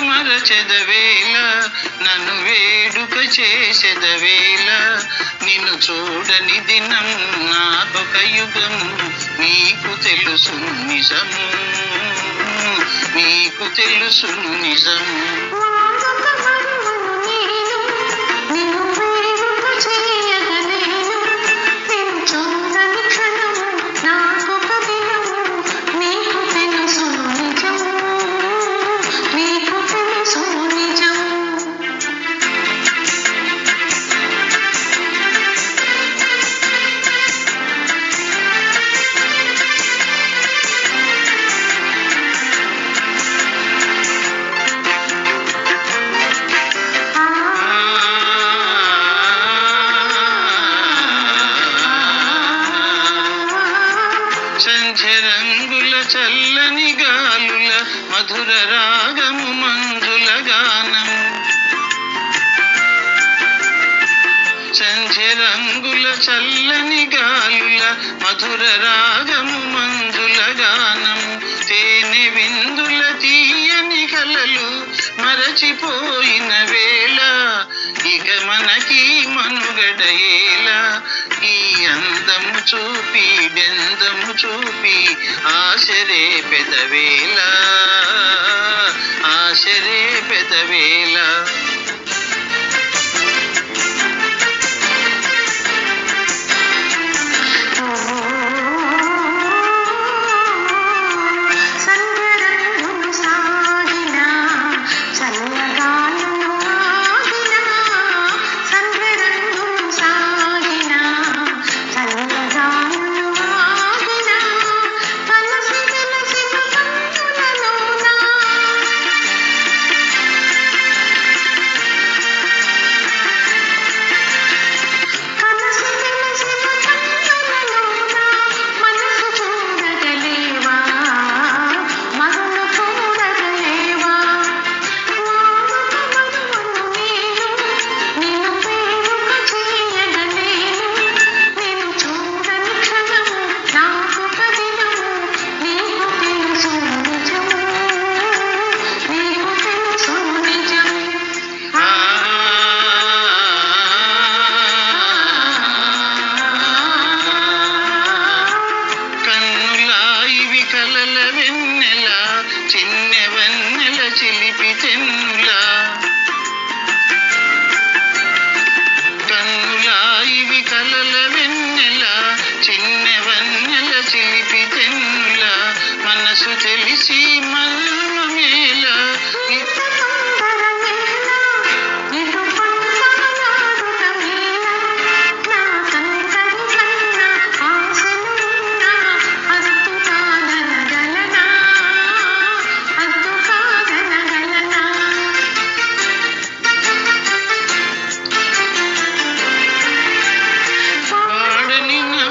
మరచెదవేళ నన్ను వేడుక చేసెదవేళ నిన్ను చూడని దినం నాకొక యుగం. నీకు తెలుసు నిజము నీకు తెలుసు నిజము మధుర రాగము మంజుల గానము సంధ్యరంగుల చల్లని గాలుల మధుర రాగము మంజుల గానము తేనె విందుల తీయని కలలు మరచిపోయిన వేళ ఇక మనకి మనుగడయేలా చూపి బెందము చూపి ఆశరే పెదవేలా ఆశరే పెదవేలా happening